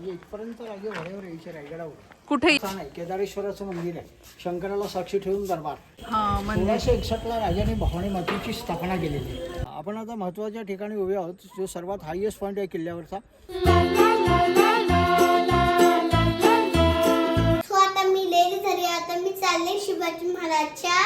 म्हणजे इथपर्यंत राजे वड्यावर यायचे रायगडावर. कुठे? असं नाही केदारेश्वराचं मंदिर आहे. शंकराला साक्षी ठेवून दरबार. हा मंदिर. सोळाशे एकसष्टला राजाने भवानी मातेची स्थापना केलेली. आहे आपण आता महत्त्वाच्या ठिकाणी उभे आहोत जो सर्वात हायएस्ट पॉईंट आहे किल्ल्यावरचा. सो आता मी लेडी झाली आता मी चालले शिवाजी महाराजच्या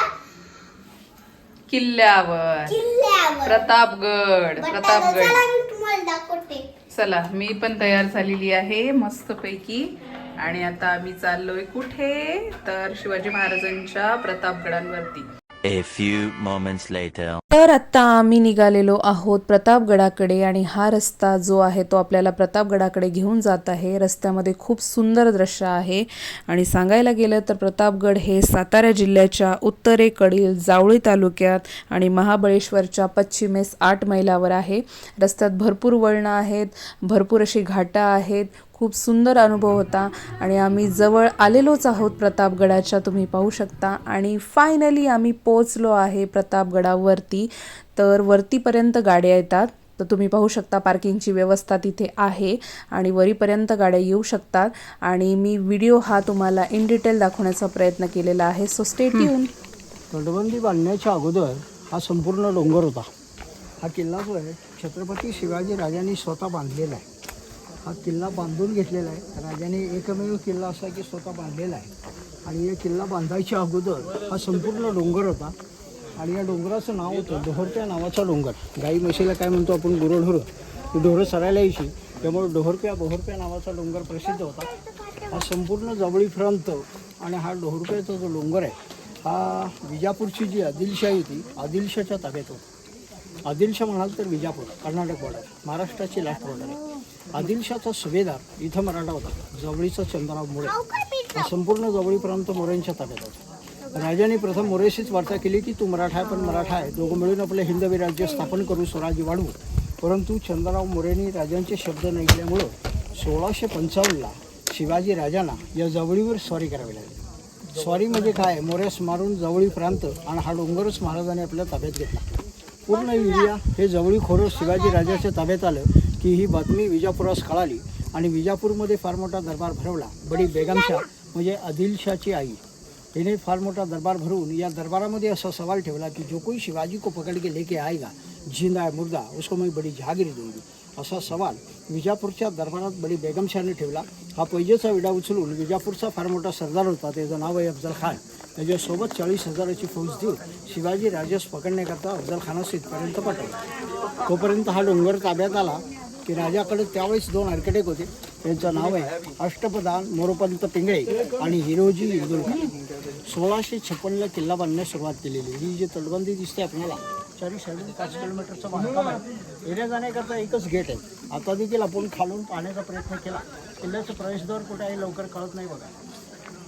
किल्ल्यावर. किल्ल्यावर. प्रतापगड प्रतापगड. चला मी तुम्हाला दाखवते. चला मी पण तयार झालेली आहे मस्तपैकी. आणि आता आम्ही चाललोय कुठे? तर शिवाजी महाराजांच्या प्रतापगडांवरती. A few moments later. तर आत्ता आम्ही निघालेलो आहोत प्रतापगडाकडे आणि हा रस्ता जो आहे तो आपल्याला प्रतापगडाकडे घेऊन जात आहे. रस्त्यामध्ये खूप सुंदर दृश्य आहे. आणि सांगायला गेलं तर प्रतापगड हे सातारा जिल्ह्याच्या उत्तरेकडील जावळी तालुक्यात आणि महाबळेश्वरच्या पश्चिमेस आठ मैलावर आहे. रस्त्यात भरपूर वळणं आहेत भरपूर अशी घाटं आहेत खूप सुंदर अनुभव होता आणि आम्ही जवळ आलेलोच आहोत प्रतापगडाच्या तुम्ही पाहू शकता. आणि फायनली आम्ही पोचलो आहे प्रतापगडावरती. तर वरतीपर्यंत गाड्या येतात. तर तुम्ही पाहू शकता पार्किंगची व्यवस्था तिथे आहे आणि वरीपर्यंत गाड्या येऊ शकतात. आणि मी व्हिडिओ हा तुम्हाला इन डिटेल दाखवण्याचा प्रयत्न केलेला आहे. सो स्टेट येऊन तटबंदी बांधण्याच्या अगोदर हा संपूर्ण डोंगर होता. हा किल्ला जो आहे छत्रपती शिवाजी राजांनी स्वतः बांधलेला आहे. हा किल्ला बांधून घेतलेला आहे. राजाने एकमेव किल्ला असा की स्वतः बांधलेला आहे. आणि या किल्ला बांधायच्या अगोदर हा संपूर्ण डोंगर होता. आणि या डोंगराचं नाव होतं डोहरप्या नावाचा डोंगर. गाई म्हशीला काय म्हणतो आपण? गुरढोरं ती ढोरं सरायला यायची. त्यामुळे डोहरप्या बोहरप्या नावाचा डोंगर प्रसिद्ध होता. हा संपूर्ण जवळी प्रांत आणि हा डोहरप्याचा जो डोंगर आहे हा विजापूरची जी आदिलशाही होती आदिलशाच्या ताब्यात होता. आदिलशा म्हणाल तर विजापूर कर्नाटक बॉर्डर महाराष्ट्राची लास्ट बॉर्डर आहे. आदिलशाचा सुभेदार इथं मराठा होता. जवळीचा चंद्रराव मोरे. हा संपूर्ण जवळी प्रांत ताब्यात होता. राजाने प्रथम मोरेशीच वार्ता केली की तू मराठा आहे पण मराठा आहे. दोघं मिळून आपलं हिंदवी राज्य स्थापन करू स्वराज्य वाढवू. परंतु चंद्रराव मोरेंनी राजांचे शब्द न ऐकल्यामुळं सोळाशे पंचावन्नला शिवाजी राजांना या जवळीवर स्वारी करावी लागली. स्वारी म्हणजे काय? मोऱ्यास मारून जवळी प्रांत आणि हा डोंगरच महाराजांनी आपल्या ताब्यात घेतला. पूर्ण इंडिया हे जवळी खोरं शिवाजी राजाच्या ताब्यात आलं. की ही बातमी विजापुरास कळाली आणि विजापूरमध्ये फार मोठा दरबार भरवला. बडी बेगमशाह म्हणजे आदिलशाची आई. हिने फार मोठा दरबार भरून या दरबारामध्ये असा सवाल ठेवला की जो कोई शिवाजी को पकड़ के लेके आएगा जिंदा है मुर्दा उसको मी बडी जहागिरी दूंगी. असा सवाल विजापूरच्या दरबारात बडी बेगमशाहने ठेवला. हा पैजेचा विडा उचलून विजापूरचा फार मोठा सरदार होता त्याचं नाव आहे अफजल खान. त्याच्यासोबत चाळीस हजाराची फौज देऊन शिवाजी राजास पकडण्याकरता अफजल खानास इथपर्यंत पाठवला. तोपर्यंत हा डोंगर ताब्यात आला. की राजाकडे त्यावेळेस दोन आर्किटेक्ट होते. त्यांचं नाव आहे अष्टप्रधान मोरोपंत पिंगळे आणि हिरोजी इंदुलकर सोळाशे छप्पनला किल्ला बांधण्यास सुरुवात केलेली. ही जी तटबंदी दिसते आपल्याला चारी साडे पाच किलोमीटरचं बांधकाम आहे. येण्या जाण्याकरता एकच गेट आहे. आता देखील आपण खालून पाहण्याचा प्रयत्न केला. किल्ल्याचं प्रवेशद्वार कुठे आहे लवकर कळत नाही बघा.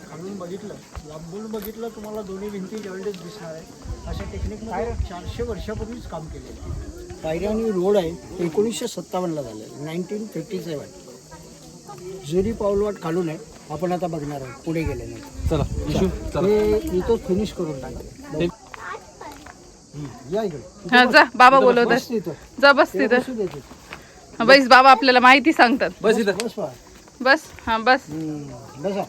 खालून बघितलं लांबून बघितलं तुम्हाला दोन्ही भिंती जवळच दिसणार आहे. अशा टेक्निकमध्ये चारशे वर्षापूर्वीच काम केलेलं आहे पायऱ्या आणि रोड आहे एकोणीसशे सत्तावन्नला झालेलं नाईन्टीन फिफ्टी सेवन जुरी पाऊलवाट खालून आहे आपण आता बघणार आहोत पुढे गेल्यानंतर चला हे इथं फिनिश करून टाकले या इकडे. हा जा बाबा बस जा बस तिथं. बसू. हा, बस बाबा आपल्याला माहिती सांगतात. बस बस बा. बस हा बस. हम्म, बसा.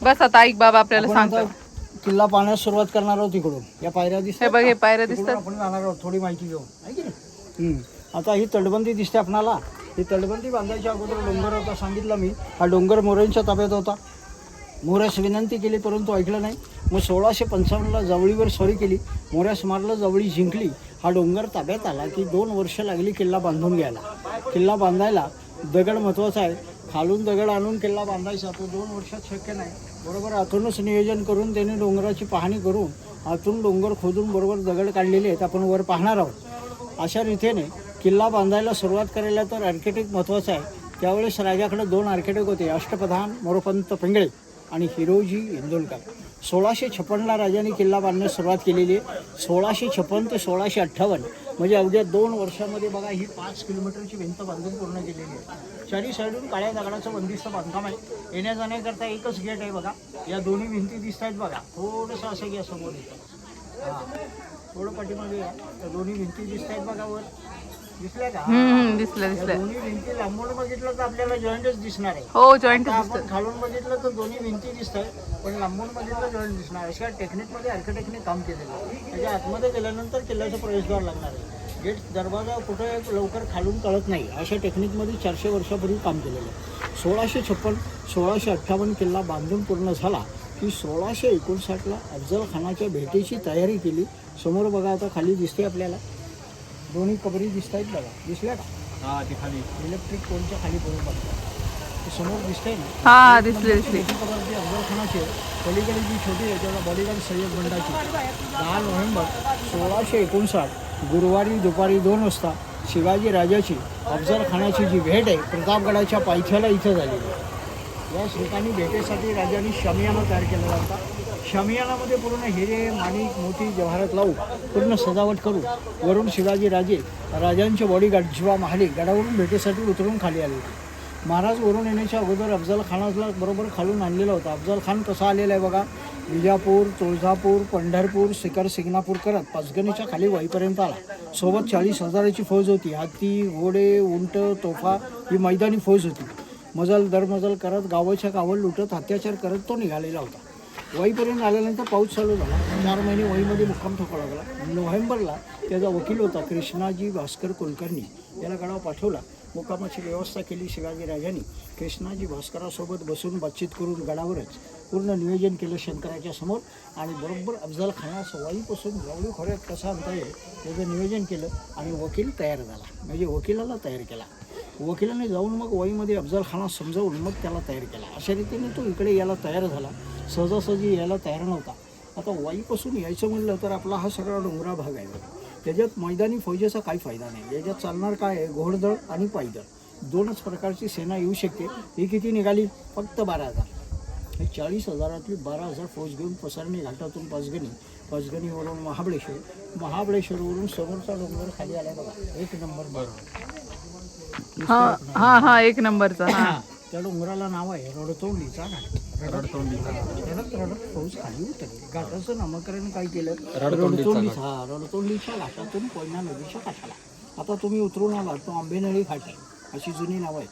बस आता ऐक बाबा आपल्याला आपण आता सांगतात किल्ला पाहण्यास सुरुवात करणार आहोत तिकडून या पायऱ्या हे दिसतात बघ हे? पायऱ्या तिकडून दिसतात. आपण जाणार आहोत थोडी माहिती घेऊन. आहे की नाही? हम्म. आता ही तटबंदी दिसते आपणाला. ही तटबंदी बांधायच्या अगोदर डोंगर होता सांगितलं मी. हा डोंगर मोऱ्यांच्या ताब्यात होता. मोऱ्यास विनंती केली परंतु ऐकलं नाही. मग सोळाशे पंचावन्नला जवळीवर स्वारी केली. मोऱ्यास मारलं जवळी जिंकली. हा डोंगर ताब्यात आला की दोन वर्ष लागली किल्ला बांधून घ्यायला. किल्ला बांधायला दगड महत्त्वाचा आहे. खालून दगड आणून किल्ला बांधायचा तो दोन वर्षात शक्य नाही. बरोबर आतूनच नियोजन करून त्याने डोंगराची पाहणी करून आतून डोंगर खोदून बरोबर दगड काढलेले आहेत. आपण वर पाहणार आहोत. अशा रीतीने किल्ला बांधायला सुरुवात करायला तर आर्किटेक्ट महत्त्वाचं आहे. त्यावेळेस राजाकडे दोन आर्किटेक्ट होते अष्टप्रधान मोरोपंत पिंगळे आणि हिरोजी इंदोलकर. सोळाशे छप्पनला राजाने किल्ला बांधण्यास सुरुवात केलेली आहे. सोळाशे छप्पन ते सोळाशे अठ्ठावन्न म्हणजे अवघ्या दोन वर्षामध्ये बघा ही पाच किलोमीटरची भिंत बांधून पूर्ण केलेली आहे. चारी साईडून काळ्या दगडाचं बंदिस्त बांधकाम आहे. येण्या जाण्याकरता एकच गेट आहे बघा. या दोन्ही भिंती दिसत आहेत बघा. थोडंसं असं घ्या समोर. इथं हां. थोडं पाठीमागे या. त्या दोन्ही भिंती दिसत आहेत बघा वर दिसल्या का? हम्म दिसलं दिसलं दोन्ही भिंती लांबून बघितलं तर आपल्याला जॉईंटच दिसणार आहे. हो जॉईंट आता दिसत आपण खालून बघितलं तर दोन्ही भिंती दिसत आहे पण लांबून बघितलं जॉईंट दिसणार अशा टेक्निकमध्ये आर्किटेक्टने काम केलेलं आहे. त्याच्या आतमध्ये गेल्यानंतर किल्ल्याचा प्रवेशद्वार लागणार आहे. गेट दरवाजा कुठे लवकर खालून कळत नाही. अशा टेक्निकमध्ये चारशे वर्षापूर्वी काम केलेलं आहे. सोळाशे छप्पन सोळाशे अठ्ठावन्न किल्ला बांधून पूर्ण झाला की सोळाशे एकोणसाठला अफजल खानाच्या भेटीची तयारी केली. समोर बघा आता खाली दिसते आपल्याला. दोन्ही कबरी दिसत आहेत बघा. दिसल्या का? हा ते खाली. इलेक्ट्रिक पोलच्या खाली पडून बघा. ते समोर दिसतंय ना? हा दिसले दिसले. कबर जी आहे पलीकडे जी छोटी आहे त्याला बॉडीगार्ड सय्यद बंडाची दहा नोव्हेंबर सोळाशे एकोणसाठ गुरुवारी दुपारी दोन वाजता शिवाजी राजाची अफजल खानाची जी भेट आहे प्रतापगडाच्या पायथ्याला इथं झालेली आहे. या ठिकाणी भेटेसाठी राजांनी शमियाना तयार केलेला होता. शमियानामध्ये पूर्ण हिरे माणिक मोती जवाहरात लावू पूर्ण सजावट करू. वरून शिवाजी राजे राजांचे बॉडीगार्ड जीवा महाले गडावरून भेटीसाठी उतरून खाली आले होते. महाराज वरून येण्याच्या अगोदर अफजल खानाला बरोबर खालून आणलेला होता. अफजल खान कसा आलेला आहे बघा. विजापूर तुळजापूर पंढरपूर शिखर सिंगणापूर करत पाचगणीच्या खाली वाईपर्यंत आला. सोबत चाळीस हजाराची फौज होती. हत्ती घोडे उंट तोफा ही मैदानी फौज होती. मजल दरमजल करत गावाच्या गावं लुटत अत्याचार करत तो निघालेला होता. वहीपर्यंत आल्यानंतर पाऊस चालू झाला. चार महिने वहीमध्ये मुक्काम ठोका लागला. नोव्हेंबरला त्याचा वकील होता कृष्णाजी भास्कर कुलकर्णी. याला गडाव पाठवला. मुक्कामाची व्यवस्था केली शिवाजी राजांनी. कृष्णाजी भास्करासोबत बसून बातचीत करून गडावरच पूर्ण नियोजन केलं शंकराच्या समोर आणि बरोबर अफजल खानास वाईपासून गावडी खोऱ्यात कसा आणता येईल त्याचं नियोजन केलं आणि वकील तयार झाला. म्हणजे वकिलाला तयार केला. वकिलाने जाऊन मग वाईमध्ये अफजल खाना समजावून मग त्याला तयार केला. अशा रीतीने तो इकडे यायला तयार झाला. सहजासहजी यायला तयार नव्हता. आता वाईपासून यायचं म्हणलं तर आपला हा सगळा डोंगरा भाग आहे. त्याच्यात मैदानी फौजेचा काही फायदा नाही. याच्यात चालणार काय आहे? घोडदळ आणि पायदळ. दोनच प्रकारची सेना येऊ शकते. ही किती निघाली? फक्त बारा हजार. हे चाळीस हजारातली बारा हजार फौज घेऊन पसरणी घाटातून पाचगणी. पाचगणीवरून महाबळेश्वर. महाबळेश्वरवरून समोरचा डोंगर खाली आला बघा. एक नंबर बरोबर हा हा हा एक नंबरचा हा. त्या डोंगराला नाव आहे रडतोंडीचा घाट. रडतोंडीचा रडत रडत पाऊस खाली उतरली. घाटाचं नामकरण काय केलं? रडतोंडीचा हा रडतोंडीच्या घाटातून कोयना नदीच्या काठाला. आता तुम्ही उतरून आला तो आंबेनळी घाट आहे अशी जुनी नाव आहे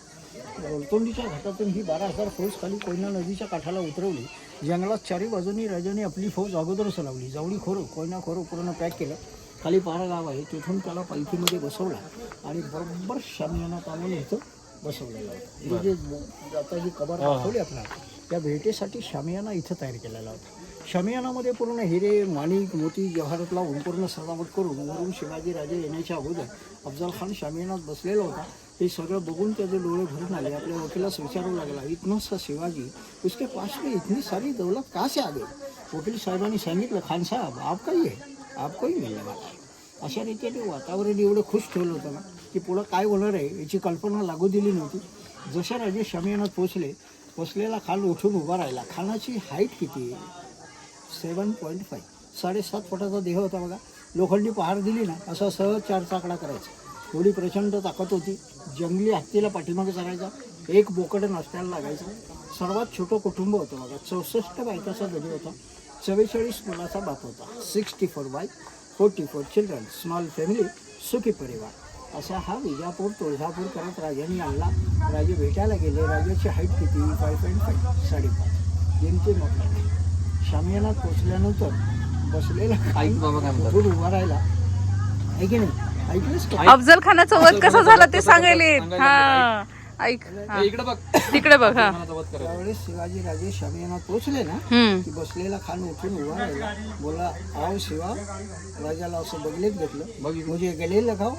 रडतोंडीच्या घाटातून ही बारा हजार फौज खाली कोयना नदीच्या काठाला उतरवली. जंगलात चारी बाजूनी राजाने आपली फौज अगोदरच लावली. जावळी खोरं कोयना खोरं पूर्ण पॅक केलं. खाली पारा गाव आहे तिथून त्याला पालखीमध्ये बसवला. आणि बरोबर शामियानात आणून इथं बसवलेला होता हे जे आता जी कबर दाखवली आपल्याला त्या भेटीसाठी शामियाना इथं तयार केलेला होता. शामियानामध्ये पूर्ण हिरे माणिक मोती जवाहरात लावून पूर्ण सजावट करून वरून शिवाजी राजे येण्याच्या अगोदर अफजल खान शामियानात बसलेला होता. हे सगळं बघून त्याचे डोळे भरून आले. आपल्या वकिलास विचारू लागला इतना सा शिवाजी? उसके पास में इतनी सारी दौलत कहाँ से आ गई? वकील साहेबांनी सांगितलं खान साहेब आपका ही आहे आपको ही मिळणे वाला आहे अशा रीतीने वातावरण एवढं खुश ठेवलं होतं ना की पुढं काय होणार आहे याची कल्पना लागू दिली नव्हती. जशा राजे शमियानात पोचले पोचलेला खाल उठून उभा राहिला. खानाची हाईट किती? सेवन पॉईंट फाईव्ह साडेसात फुटाचा देह होता बघा. लोखंडी पहार दिली ना असा सहज चार चाकडा करायचा. थोडी प्रचंड ताकद होती. जंगली हत्तीला पाठीमागे चालायचा. एक बोकड नाश्त्याला लागायचं. सर्वात छोटं कुटुंब होतं बघा. चौसष्ट बायकाचा गडी होता. चव्वेचाळीस मुलाचा बाप होता. Sixty four by forty four children small family सुखी परिवार. असा हा विजापूर तुळजापूर करत राजांनी आणला. राजे भेटायला गेले. राजाची हाईट किती? फाय पॉईंट फाईव्ह साडेपाच. नेमके म्हटलं शामियानात पोचल्यानंतर बसलेला उठून उभा राहिला. आहे की नाही? ऐकलंच अफजल खानाचा वध कसा झाला ते सांगायले? हा. ऐक हा. इकडे बघ. तिकडे बघ हा. त्यावेळेस शिवाजी राजे शामियानात पोचले ना हम्म. की बसलेला खान उठून उभा राहिला. बोला आओ शिवा राजाला असं बगलेत घेतलं. म्हणजे गले लगाव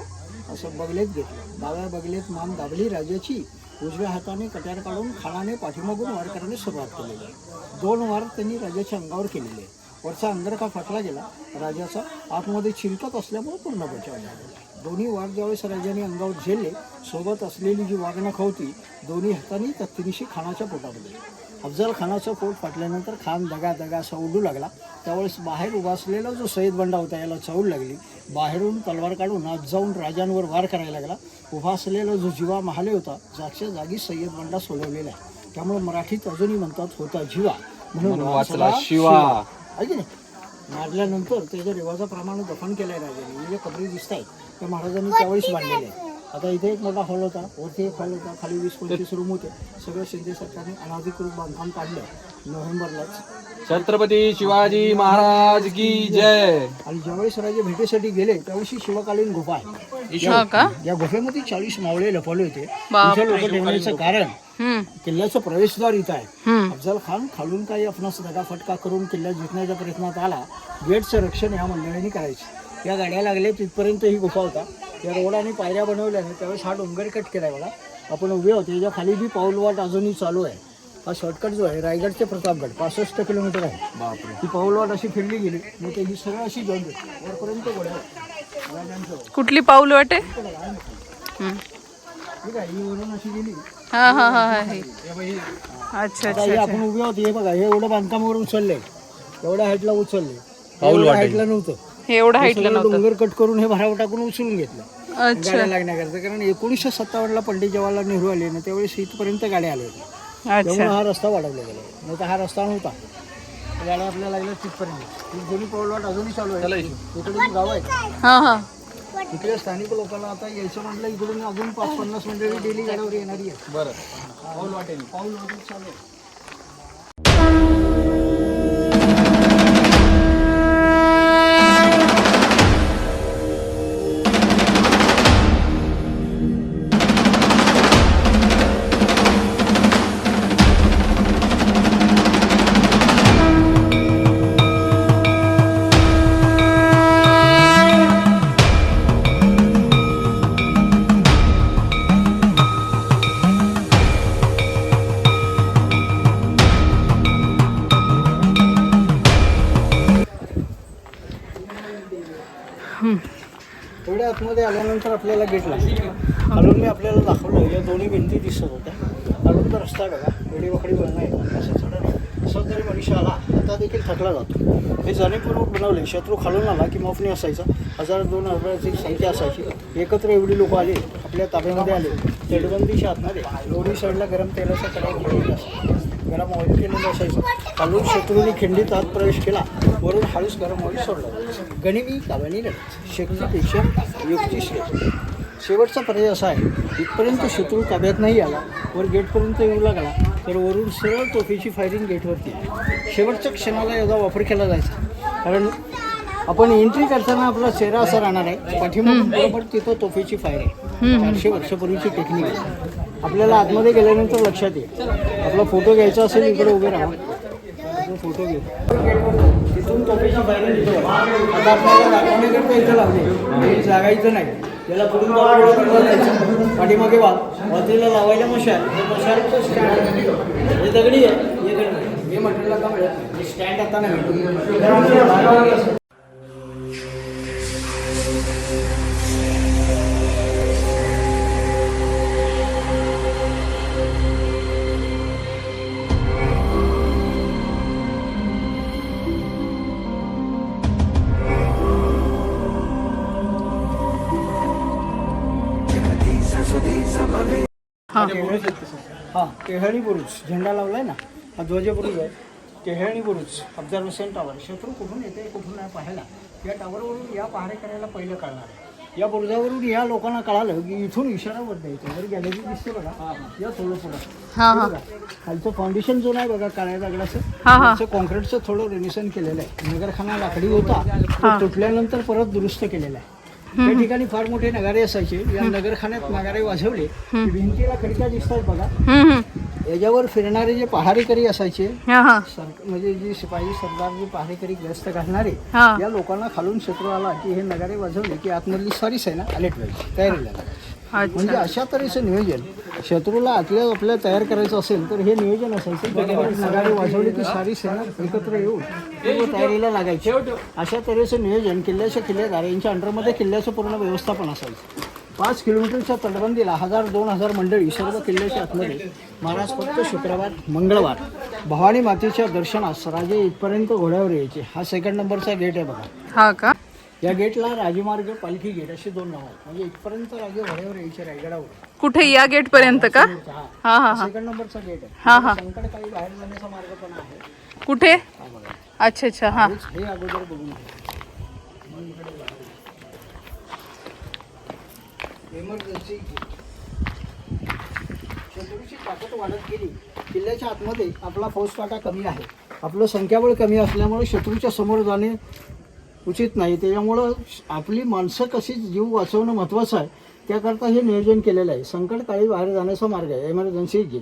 असं बगलेत घेतलं. डाव्या बगलेत मान दाबली राजाची. उजव्या हाताने कट्यार काढून खानाने पाठीमागून वार करण्यास सुरुवात केलेली आहे दोन वार त्यांनी राजाच्या अंगावर केलेले. आहे वरचा अंगरखा फाटला गेला. राजाचा आतमध्ये चिलकत असल्यामुळे पूर्ण बचाव झालेला आहे दोन्ही वार ज्यावेळेस राजाने अंगावर झेलले सोबत असलेली जी वागणूक होती दोन्ही हातांनी तत्तिनिशी खानाच्या पोटामध्ये अफजल खानाचं पोट फाटल्यानंतर खान दगा दगा असा उडू लागला. त्यावेळेस बाहेर उभा असलेला जो सय्यद बंडा होता याला चवड लागली. बाहेरून तलवार काढून आत जाऊन राजांवर वार करायला लागला. उभा असलेला जो जीवा महाले होता जागच्या जागी सय्यद बंडा सोडवलेला आहे. त्यामुळे मराठीत अजूनही म्हणतात होता जीवा. म्हणून वाचला शिवा. आहे की नाही? मारल्यानंतर त्याच्या रिवाजाप्रमाणे दफन केलंय राजाने. म्हणजे कबरी दिसत आहेत त्या महाराजांनी त्यावेळेस बांधलेले आहे. आता इथे एक मोठा हॉल होता वरती एक हॉल होता खाली वीस पंचवीस रूम होते. सगळं शिंदे सरकारने अनाधिकृत बांधकाम काढलं नोव्हेंबरलाच. छत्रपती शिवाजी महाराज की जय. आणि ज्यावेळेस राजे भेटीसाठी गेले त्यावेळी शिवकालीन गुफा आहे. का? या गुफेमध्ये चाळीस मावळे लपवले होते. बापरे. इथे लोक ठेवण्याचं कारण किल्ल्याचं प्रवेशद्वार इथं आहे. अफजल खान खालून काही आपणास दगाफटका करून किल्ला जिंकण्याच्या प्रयत्नात आला गेटचं रक्षण या मंडळींनी करायचं. या गाड्या लागल्या तिथपर्यंत ही गुफा होता. या रोडाने पायऱ्या बनवल्या आहेत त्यावेळेस हा डोंगर कट केला आहे बघा. आपण उभे होते याच्या खाली बी पाऊलवाट अजूनही चालू आहे. हा शॉर्टकट जो आहे रायगड ते प्रतापगड पासष्ट किलोमीटर आहे. बापरे. ही पाऊलवाट अशी फिरली गेली मग ते ही सगळं अशी जॉईन वरपर्यंत गोड्या कुठली पाऊल वाटे हम्म. ठीक आहे ही वरून अशी गेली. हा हा हा हा हे. अच्छा आता हे आपण उभे होते हे बघा हे एवढं बांधकामावर उचललंय. एवढ्या हाईटला उचलले एवढ्या हाईटला नव्हतं. हे एवढं हाईटला सगळं नव्हतं. डोंगर कट करून हे भराव टाकून उचलून घेतलं. अच्छा. गाड्या लागण्याकरता. कारण एकोणीसशे सत्तावन्नला पंडित जवाहरलाल नेहरू आले ना त्यावेळेस इथपर्यंत गाड्या आल्या होत्या. त्यामुळे अच्छा हा रस्ता वाढवला गेला. नाही तर हा रस्ता नव्हता. गाड्या आपल्याला लागल्या तिथपर्यंत. ही जुनी पाऊलवाट अजूनही चालू आहे. इकडून गाव आहे. हा हा. इकडे स्थानिक लोकांना आता यायचं म्हटलं इकडून अजून पाच पन्नास मंडळी डेली गाड्यावर येणारी आहे बरं. पाऊल वाटेल पाऊल वाटत चालू आहे. आतमध्ये आल्यानंतर आपल्याला गेट लागला. अजून मी आपल्याला दाखवलं या दोन्ही भिंती दिसत होत्या. अजून तर रस्ता आहे बघा वेडी वाकडी आहे. असं चढण असं जरी मनुष्य आला आता देखील थकला जातो. हे जाणीवपूर्वक बनवले शत्रू खालून आला की मफनी असायचा. हजार दोन हजाराची संख्या असायची. एकत्र एवढी लोक आले आपल्या ताब्यामध्ये आले. तटबंदीच्या आतमध्ये दोन्ही साईडला गरम तेलाचा कडा असायचा गरम ऑइल केलेलं असायचं खालून शत्रूने खिंडीत आत प्रवेश केला. वरून हळूच गरम ऑइल सोडलं. गणिमी कावानी नाही शक्तीपेक्षा युक्ती श्रेय शेवटचा पर्याय असा आहे इथपर्यंत शत्रू ताब्यात नाही आला वर गेटपर्यंत येऊ लागला तर वरून सरळ तोफीची फायरिंग गेटवरती. शेवटच्या क्षणाला याचा वापर केला जायचा. कारण आपण एंट्री करताना आपला चेहरा असा राहणार आहे पाठीमागून बरोबर तिथं तोफीची फायर आहे चारशे वर्षापूर्वीची टेक्निक आहे. आपल्याला आतमध्ये गेल्यानंतर लक्षात येईल. आपला फोटो घ्यायचा असेल इकडे उभे राहा. फोटो घेऊ. तिथून तोफीची फायरिंग तिथं आता आपल्याला दाखवण्याकरता इथं लावले. ही नाही. त्याला पुढून जायचं. पाठीमागे वा वातीला लावायला मशाल. हे मशालचं स्टँड हे दगडी आहे. हे दगडी का हे स्टँड आता नाही. हा. हा. टेहळणी बुरुज झेंडा लावलाय ना हा ध्वज बुरुज आहे टेहळणी बुरुज ऑब्झर्वेशन टॉवर शत्रू कुठून येते कुठून नाही पाहायला या टॉवरवरून या पहारे करायला पहिलं कळणार आहे. या बुरुजावरून या लोकांना कळालं की इथून इशारावर द्यायचं जर गॅलरी दिसते बघा. या थोडं पुढं. हा हा. बघा. खालचं फाउंडेशन जो नाही बघा काळ्या दगडाचं हा हा. त्याचं कॉन्क्रीटचं थोडं रेनिसन केलेलं आहे. नगरखाना लाकडी होता तो तुटल्यानंतर परत दुरुस्त केलेला आहे. त्या ठिकाणी फार मोठे नगारे असायचे. या नगरखान्यात नगारे वाजवले. की भिंतीला खिडक्या दिसतात बघा. याच्यावर फिरणारे जे पहारेकरी असायचे म्हणजे जे शिपाई सरदार जे पहारेकरी ग्रस्त घालणारे या लोकांना खालून शत्रू आला की हे नगारे वाजवले की आतमधली सारी सेना अलर्ट व्हायची तयारीला लागायची. म्हणजे अशा तऱ्हेचं नियोजन. शत्रूला आतल्या आपल्या तयार करायचं असेल तर हे नियोजन असायचं. नगारे वाजवले की सारी सेना एकत्र येऊन तयारीला लागायची. अशा तऱ्हेचं नियोजन किल्ल्याच्या किल्लेदार यांच्या अंडरमध्ये किल्ल्याचं पूर्ण व्यवस्थापन असायचं. पाच किलोमीटरच्या तटबंदीला हजार दोन हजार मंडळी सर्व किल्ल्याच्या आतमध्ये महाराज फक्त शुक्रवार मंगळवार भवानी मातेच्या दर्शनास राजे इथपर्यंत घोड्यावर यायचे. हा सेकंड नंबरचा गेट आहे बघा. हा का? या गेटला राजमार्ग पालखी गेट असे दोन नाव आहेत. म्हणजे इथपर्यंत राजे घोड्यावर यायचे रायगडावर. कुठे या गेट पर्यंत का? हा हा हा. हा सेकंड नंबरचा गेट आहे. हा हा. संकटकाळी बाहेर जाण्याचा मार्ग पण आहे. कुठे? हा बघा. अच्छा अच्छा हा. हेच- हे अगोदर बघून घ्या. एमर्जन्सी शत्रूची ताकद वाढत गेली. किल्ल्याच्या आतमध्ये आपला फौजफाटा कमी आहे. आपलं संख्याबळ कमी असल्यामुळे शत्रूच्या समोर जाणे उचित नाही. त्याच्यामुळं आपली माणसं कशी जीव वाचवणं महत्त्वाचं आहे त्याकरता हे नियोजन केलेलं आहे. संकटकाळी बाहेर जाण्याचा मार्ग आहे. एमर्जन्सी घे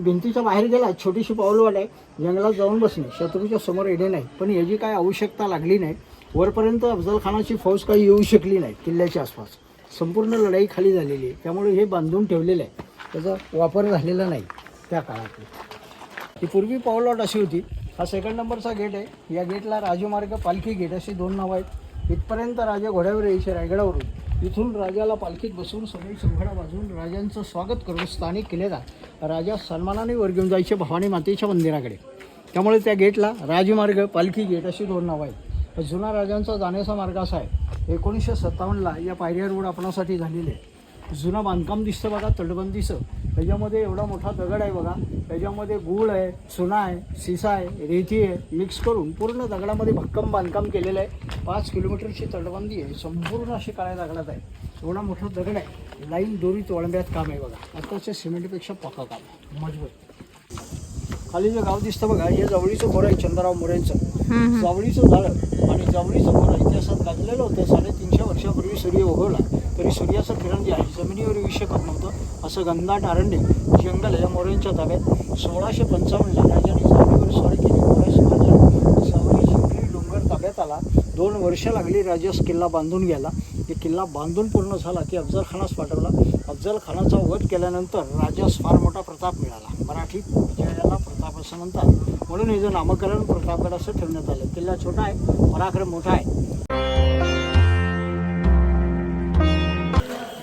भिंतीच्या बाहेर गेला छोटीशी पाऊलवाट आहे. जंगलात जाऊन बसणे शत्रूच्या समोर येणे नाही. पण याची काय आवश्यकता लागली नाही. वरपर्यंत अफजल खानाची फौज काही येऊ शकली नाही किल्ल्याच्या आसपास. संपूर्ण लढाई खाली झालेली आहे. त्यामुळे हे बांधून ठेवलेलं आहे. त्याचा वापर झालेला नाही त्या काळात ही पूर्वी पाऊलवाट अशी होती हा सेकंड नंबरचा गेट आहे. या गेटला राजमार्ग पालखी गेट अशी दोन नावं आहेत. इथपर्यंत राजा घोड्यावर यायचे रायगडावरून. इथून राजाला पालखीत बसून सगळी संघडा वाजवून राजांचं स्वागत करून स्थानिक केलेला राजा सन्मानाने वर घेऊन जायचे भवानी मातेच्या मंदिराकडे. त्यामुळे त्या गेटला राजमार्ग पालखी गेट अशी दोन नावं आहेत. जुना राजांचा जाण्याचा मार्ग असा आहे. एकोणीसशे सत्तावन्नला या पायऱ्या रोड आपणासाठी झालेले आहे. जुनं बांधकाम दिसतं बघा तटबंदीचं. त्याच्यामध्ये एवढा मोठा दगड आहे बघा. त्याच्यामध्ये गूळ आहे चुना आहे सिसा आहे रेती आहे. मिक्स करून पूर्ण दगडामध्ये भक्कम बांधकाम केलेलं आहे. पाच किलोमीटरची तटबंदी आहे. संपूर्ण अशी काळ्या दगडात आहे. एवढा मोठा दगड आहे. लाईन दोरी तोळंब्यात काम आहे बघा. आताच्या सिमेंटपेक्षा पक्का काम आहे. मजबूत. खाली जे गाव दिसतं बघा हे जवळीचं घोर आहे चंद्रराव मोरेंचं. जावळीचं झाड आणि जावळीचं घोर इतिहासात गाजलेलं होतं. साडेतीनशे वर्षापूर्वी सूर्य उगवला. तरी सूर्याचं किरण जे आहे जमिनीवर येऊ शकत नव्हतं. असं घनदाट अरण्य जंगल या मोरेंच्या ताब्यात सोळाशे पंचावन्नला राजाने जावळीवर स्वार केली. मोऱ्यास मारला सावरी जिंकली डोंगर ताब्यात आला. दोन वर्ष लागली राजास किल्ला बांधून घ्यायला. की किल्ला बांधून पूर्ण झाला की अफजल खानास पाठवला. अफजल खानाचा वध केल्यानंतर राजास फार मोठा प्रताप मिळाला. मराठीत विजयाला प्रताप असं म्हणतात म्हणून याचं नामकरण प्रतापगड असं ठेवण्यात आलं. किल्ला छोटा आहे पराक्रम मोठा आहे.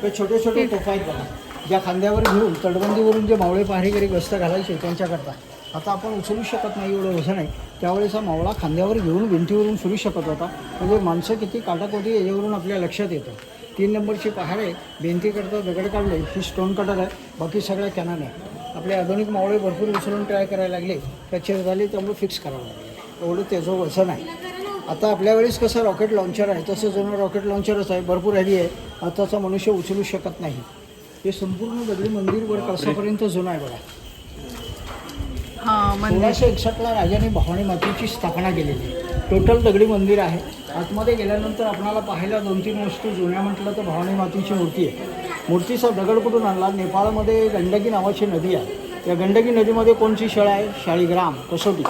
ते छोटे छोटे तोफा आहेत बघा. ज्या खांद्यावर घेऊन तटबंदीवरून जे मावळे पहारेकरी गस्त घालायचे त्यांच्याकरता. आता आपण उचलू शकत नाही एवढं वजन आहे. त्यावेळेस हा मावळा खांद्यावर घेऊन भिंतीवरून फिरू शकत होता. म्हणजे माणसं किती काटक होती याच्यावरून आपल्या लक्षात येतं. तीन नंबरची पहाड आहे. भिंतीकरता दगड काढले. ही स्टोन कटर आहे. बाकी सगळ्या कॅनन आहे. आपले आधुनिक मावळे भरपूर उचलून ट्राय करायला लागले. फ्रॅक्चर झाले त्यामुळे फिक्स करावं लागले. एवढं त्याचं वजन आहे. आता आपल्या वेळेस कसं रॉकेट लॉन्चर आहे तसं जुनं रॉकेट लॉन्चरच आहे. भरपूर हॅवी आहे. आताचा मनुष्य उचलू शकत नाही. हे संपूर्ण दगडी मंदिर वर कळसापर्यंत जुनं आहे बघा. हा मंदिर. सोळाशे एकसष्टला राजाने भवानी मातेची स्थापना केलेली. आहे टोटल दगडी मंदिर आहे. आतमध्ये गेल्यानंतर आपणाला पाहायला दोन तीन वस्तू जुन्या म्हटलं तर भवानी मातेची मूर्ती आहे. मूर्तीचा दगड कुठून आणला? नेपाळमध्ये गंडकी नावाची नदी आहे. त्या गंडकी नदीमध्ये कोणची शाळा आहे? शाळीग्राम कसोटी.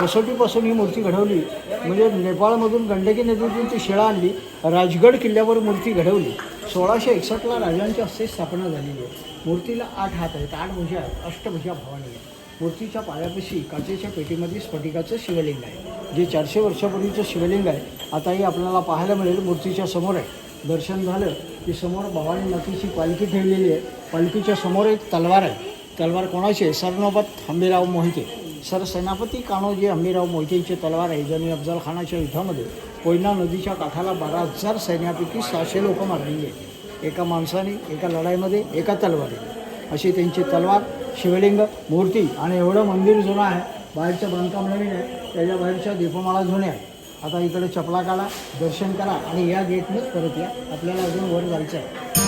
कसोटीपासून ही मूर्ती घडवली? म्हणजे नेपाळमधून गंडकी नदीतून ती शिळा आणली. राजगड किल्ल्यावर मूर्ती घडवली. सोळाशे एकसष्टला राजांच्या हस्ते स्थापना झालेली आहे. मूर्तीला आठ हात आहेत. आठ भुजा आहेत. अष्टभुजा भवानी आहे मूर्तीच्या पायापाशी काचेच्या पेटीमध्ये स्फटिकाचं शिवलिंग आहे. जे चारशे वर्षापूर्वीचं शिवलिंग आहे. आताही आपल्याला पाहायला मिळेल मूर्तीच्या समोर आहे. दर्शन झालं की समोर भवानी मातीची पालखी ठेवलेली आहे. पालखीच्या समोर एक तलवार आहे. तलवार कोणाची आहे? सरनोबत हंबीराव मोहिते. सरसेनापती कान्होजी हंबीराव मोहितेची तलवार आहे. ज्यांनी अफजल खानाच्या युद्धामध्ये. कोयना नदीच्या काठाला बारा हजार सैन्यापैकी सहाशे लोक मारली आहेत. एका माणसाने एका लढाईमध्ये एका तलवारीने अशी त्यांची तलवार शिवलिंग मूर्ती आणि एवढं मंदिर जुनं आहे बाहेरचं बांधकाम नवीन आहे त्याच्या बाहेरच्या दीपमाळा जुन्या आहे आता इकडे चपला काढा दर्शन करा आणि या गेटनेच परत या. आपल्याला अजून वर जायचं आहे.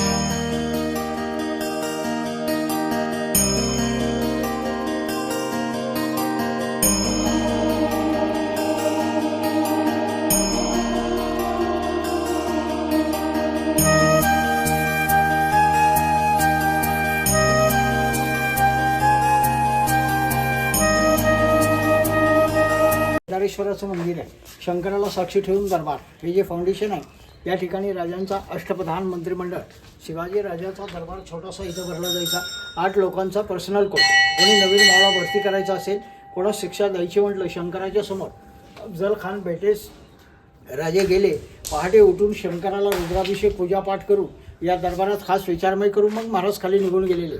केदारेश्वराचं मंदिर आहे. शंकराला साक्षी ठेवून दरबार. हे जे फाउंडेशन आहे या ठिकाणी राजांचा अष्टप्रधान मंत्रिमंडळ. शिवाजी राजाचा दरबार छोटासा इथं भरला जायचा. आठ लोकांचा पर्सनल कोर्ट कोणी नवीन मावळा भरती करायचा असेल कोणा शिक्षा द्यायची म्हटलं शंकराच्या समोर. अफजल खान भेटेस राजे गेले. पहाटे उठून शंकराला रुद्राभिषेक पूजापाठ करून या दरबारात खास विचारमय करून मग महाराज खाली निघून गेलेले.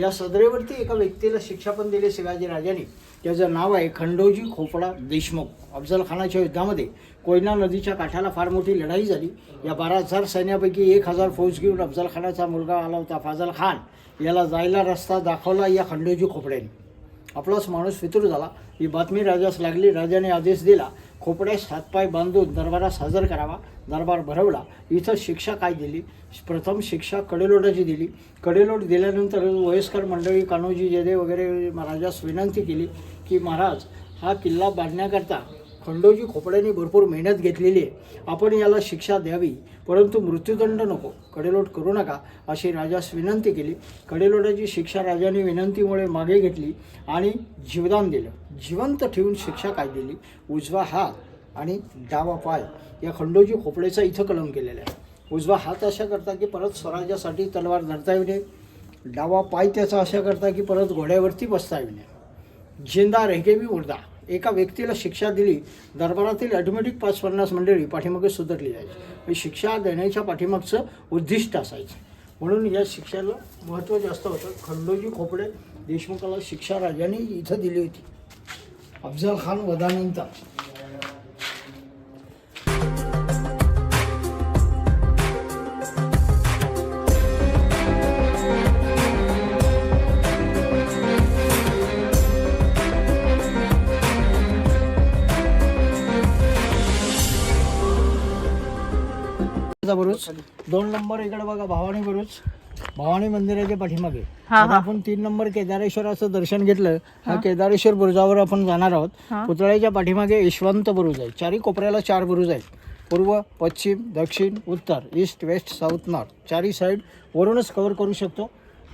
या सदरेवरती एका व्यक्तीला शिक्षा पण दिली शिवाजी राजाने. त्याचं नाव आहे खंडोजी खोपडा देशमुख. अफजलखानाच्या युद्धामध्ये कोयना नदीच्या काठाला फार मोठी लढाई झाली. या बारा हजार सैन्यापैकी एक हजार फौज घेऊन अफजलखानाचा मुलगा आला होता फाजल खान. याला जायला रस्ता दाखवला या खंडोजी खोपड्याने. आपलाच माणूस फितूर झाला. ही बातमी राजास लागली. राजाने आदेश दिला खोपड्यास हातपाय बांधून दरबारास हजर करावा. दरबार भरवला. इथं शिक्षा काय दिली? प्रथम शिक्षा कडेलोटाची दिली. कडेलोट दिल्यानंतर वयस्कर मंडळी कान्होजी जेदे वगैरे महाराजास विनंती केली की महाराज हा किल्ला बांधण्याकरता खंडोजी खोपड्यांनी भरपूर मेहनत घेतलेली आहे. आपण याला शिक्षा द्यावी. परंतु मृत्यूदंड नको. कडेलोट करू नका अशी राजास विनंती केली. कडेलोटाची शिक्षा राजाने विनंतीमुळे मागे घेतली आणि जीवदान दिलं. जिवंत ठेवून शिक्षा काय दिली? उजवा हात. आणि डावा पाय या खंडोजी खोपडेचा इथं कलम केलेला आहे. उजवा हात अशा करता की परत स्वराज्यासाठी तलवार धरता येऊ नये. डावा पाय त्याचा अशा करता की परत घोड्यावरती बसता येऊ नये. जिंदा रेगे उर्दा मुर्दा एका व्यक्तीला शिक्षा दिली दरबारातील ऑटोमॅटिक पाच पन्नास मंडळी पाठीमागे सुधारली जायची. म्हणजे शिक्षा देण्याच्या पाठीमागचं उद्दिष्ट असायचं. म्हणून या शिक्षेला महत्त्व जास्त होतं. खंडोजी खोपडे देशमुखाला शिक्षा राजाने इथं दिली होती. अफजल खान वधानंतर बुरुज. दोन नंबर इकडे बघा भवानी बुरुज. भवानी मंदिराच्या पाठीमागे. आता आपण तीन नंबर केदारेश्वराचं दर्शन घेतलं हा. केदारेश्वर बुरुजावर आपण जाणार आहोत. पुतळ्याच्या पाठीमागे यशवंत बुरुज आहे. चारी कोपऱ्याला चार बुरुज आहेत. पूर्व पश्चिम दक्षिण उत्तर ईस्ट वेस्ट साऊथ नॉर्थ. चारी साईड वरूनच कव्हर करू शकतो.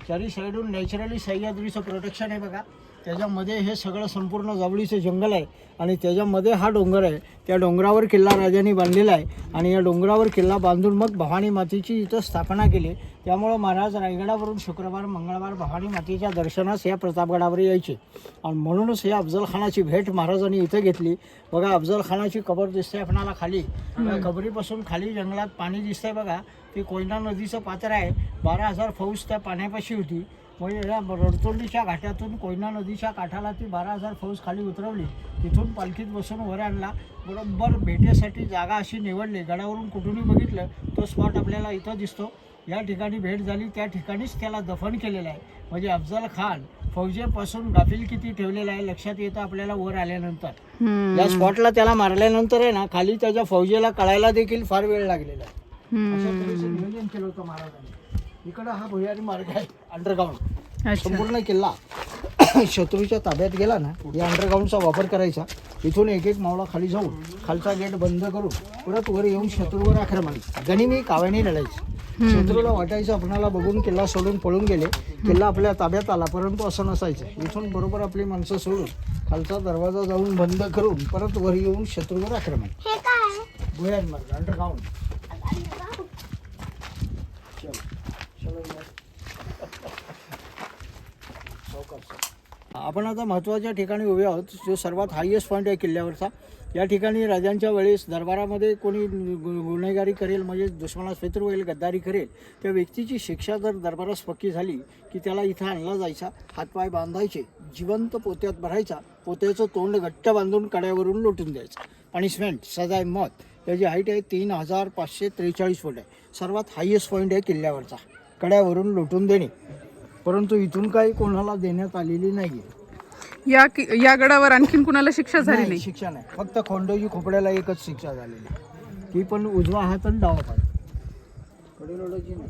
चारी साईडून नॅचरली सह्याद्रीचं प्रोटेक्शन आहे बघा. त्याच्यामध्ये हे सगळं संपूर्ण जावळीचं जंगल आहे आणि त्याच्यामध्ये हा डोंगर आहे. त्या डोंगरावर किल्ला राजांनी बांधलेला आहे आणि या डोंगरावर किल्ला बांधून मग भवानी मातेची इथं स्थापना केली. त्यामुळं महाराज रायगडावरून शुक्रवार मंगळवार भवानी मातेच्या दर्शनास या प्रतापगडावर यायचे. आणि म्हणूनच या अफजल खानाची भेट महाराजांनी इथं घेतली. बघा अफजल खानाची कबर दिसते आपणाला खाली. कबरीपासून खाली जंगलात पाणी दिसतंय बघा. ते कोयना नदीचं पात्र आहे. बारा हजार फौज त्या पाण्यापाशी होती. रडतोंडीच्या घाटातून कोयना नदीच्या काठाला ती बारा हजार फौज खाली उतरवली. तिथून पालखीत बसून वर आणला. बरोबर भेटेसाठी जागा अशी निवडली. गडावरून कुठूनही बघितलं तो स्पॉट आपल्याला इथं दिसतो. या ठिकाणी भेट झाली. त्या ठिकाणीच त्याला दफन केलेलं आहे. म्हणजे अफजल खान फौजेपासून गाफील किती ठेवलेला आहे लक्षात येतं आपल्याला वर आल्यानंतर. या स्पॉटला त्याला मारल्यानंतर आहे ना खाली त्याच्या फौजेला कळायला देखील फार वेळ लागलेला आहे. नियोजन केलं होतं महाराजांनी. इकडं हा भुयारी मार्ग आहे अंडरग्राऊंड संपूर्ण किल्ला शत्रूच्या ताब्यात गेला ना या अंडरग्राऊंडचा वापर करायचा. इथून एक एक मावळा खाली जाऊन खालचा गेट बंद करून परत वर येऊन शत्रूवर आक्रमण. गनिमी काव्याने लढायचं. शत्रूला वाटायचं आपणाला बघून किल्ला सोडून पळून गेले. किल्ला आपल्या ताब्यात आला परंतु असं नसायचं. इथून बरोबर आपली माणसं सोडून खालचा दरवाजा जाऊन बंद करून परत वर येऊन शत्रूवर आक्रमण. हे काय? भुयारी मार्ग अंडरग्राऊंड चलो चलो यार. सावकाश. आपण आता महत्त्वाच्या ठिकाणी उभे आहोत. जो सर्वात हायएस्ट पॉईंट आहे किल्ल्यावरचा. या ठिकाणी राजांच्या वेळेस दरबारामध्ये कोणी गु- गुन्हेगारी करेल म्हणजे दुश्मनास फित्र होईल गद्दारी करेल त्या व्यक्तीची शिक्षा जर दरबारास पक्की झाली की त्याला इथं आणला जायचा हातपाय बांधायचे जिवंत पोत्यात भरायचा पोत्याचं तोंड घट्ट बांधून कड्यावरून लोटून द्यायचं. पनिशमेंट सजाय मत त्याची हाईट आहे तीन हजार पाचशे त्रेचाळीस फूट आहे. सर्वात हायएस्ट पॉईंट आहे किल्ल्यावरचा. कड्यावरून लोटून देणे. परंतु इथून काही कोणाला देण्यात आलेली नाही आहे या कि- या गडावर आणखीन कुणाला शिक्षा झाली नाही नाही. शिक्षा नाही. फक्त खोंडोजी खोपड्याला एकच शिक्षा झालेली आहे. ती पण उजवा हात आणि डावा पाय.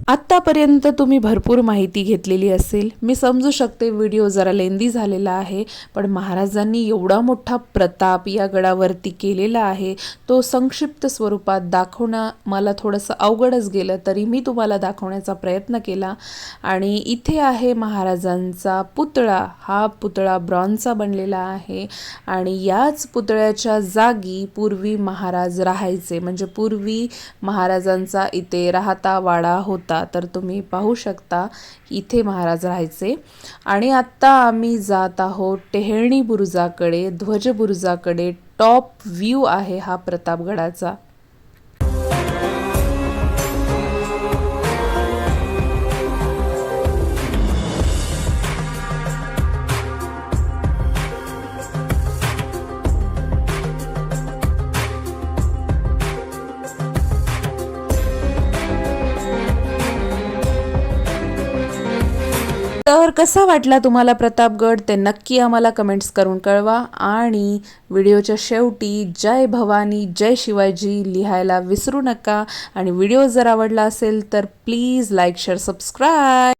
आत्तापर्यंत तुम्ही भरपूर माहिती घेतलेली असेल. मी समजू शकते व्हिडिओ जरा लेंदी झालेला आहे पण महाराजांनी एवढा मोठा प्रताप या गडावरती केलेला आहे. तो संक्षिप्त स्वरूपात दाखवणं मला थोडंसं अवघडच गेलं तरी मी तुम्हाला दाखवण्याचा प्रयत्न केला. आणि इथे आहे महाराजांचा पुतळा. हा पुतळा ब्रॉन्झचा बनलेला आहे. आणि याच पुतळ्याच्या जागी पूर्वी महाराज राहायचे. म्हणजे पूर्वी महाराजांचा इथे राहता वाडा होता तर तुम्ही पाहू शकता इथे महाराज राहायचे. आणि आत्ता आम्ही जात आहोत टेहळणी बुरुजाकडे ध्वज बुरुजाकडे. टॉप व्ह्यू आहे हा प्रतापगडाचा. कसा वाटला तुम्हाला प्रतापगड? ते नक्की आम्हाला कमेंट्स करून कळवा. आणि व्हिडिओच्या शेवटी जय भवानी जय शिवाजी लिहायला विसरू नका. आणि व्हिडिओ जर आवडला असेल तर प्लीज लाईक शेअर सबस्क्राईब